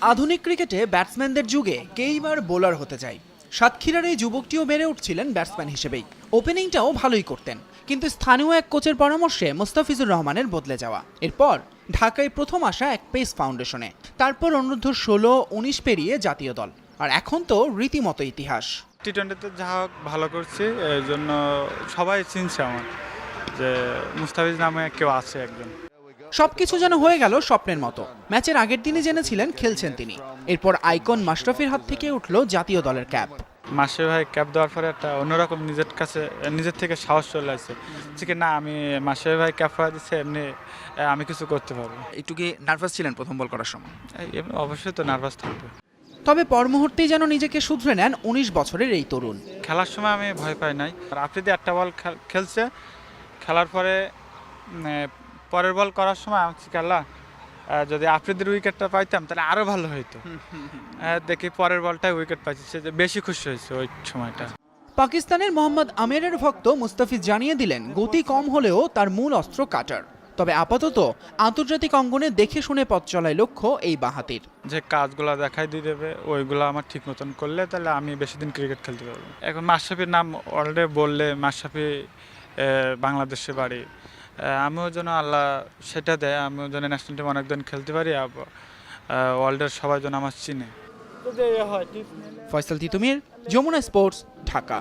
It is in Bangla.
আধুনিক ক্রিকেটে ব্যাটসম্যানদের যুগে কেইবার বোলার হতে চায় সাতক্ষীরার এই যুবকটিও বেড়ে উঠছিলেন ব্যাটসম্যান হিসেবেই। ওপেনিংটাও ভালোই করতেন। কিন্তু স্থানীয় এক কোচের পরামর্শে মোস্তাফিজুর রহমানের বদলে যাওয়া। এরপর ঢাকায় প্রথম আসা এক পেস ফাউন্ডেশনে। তারপর অনূর্ধ্ব ষোলো, উনিশ পেরিয়ে জাতীয় দল। আর এখন তো রীতিমতো ইতিহাস। টি টোয়েন্টিতে যা হোক, ভালো করছি। এই জন্য সবাই চিনছে আমার যে মুস্তাফিজ নামে কেউ আছে একজন। সবকিছু যেন হয়ে গেল স্বপ্নের মতো। ম্যাচের আগের দিনই জেনেছিলেন খেলছেন তিনি। এরপর আইকন মাশরাফির হাত থেকে উঠল জাতীয় দলের ক্যাপ। মাসে ভাই ক্যাপ দেওয়ার পরে একটা অন্যরকম নিজের কাছে নিজের থেকে সাহস চলে আসছে। যে কি না আমি মাসে ভাই ক্যাপ পাওয়া দিচ্ছে এমনি আমি কিছু করতে পারব। একটু কি নার্ভাস ছিলেন প্রথম বল করার সময়? এমনি অবশ্যই তো নার্ভাস থাকবে। তবে পর মুহূর্তেই যেন নিজেকে শুধরে নেন উনিশ বছরের এই তরুণ। খেলার সময় আমি ভয় পাই নাই। আর আফ্রিদি একটা বল খেল- খেলছে। খেলার পরে পরের বল করার সময় আমি খেলা যদি আফ্রিদির উইকেটটা পাইতাম তাহলে আরও ভালো হইতো। দেখি পরের বলটাই উইকেট পাইছি। সে যে বেশি খুশি হয়েছে ওই সময়টা। পাকিস্তানের মোহাম্মদ আমিরের ভক্ত মুস্তাফিজ জানিয়ে দিলেন গতি কম হলেও তার মূল অস্ত্র কাটার। তবে আপাতত আন্তর্জাতিক অঙ্গনে দেখে শুনে পথ চলায় লক্ষ্য এই বাহাতির। যে কাজগুলো দেখাই দিয়ে দেবে ওইগুলো আমার ঠিক মতন করলে তাহলে আমি বেশি দিন ক্রিকেট খেলতে পারব। এখন মাশরাফির নাম অলরেডি বললে মাশরাফি আহ, বাংলাদেশে বাড়ি। আমিও যেন আল্লাহ সেটা দেয় আমিও যেন ন্যাশনাল টিম অনেকদিন খেলতে পারি ওয়ার্ল্ডের সবাই যেন আমার চিনে। ফয়সাল তিতুমির যমুনা স্পোর্টস ঢাকা।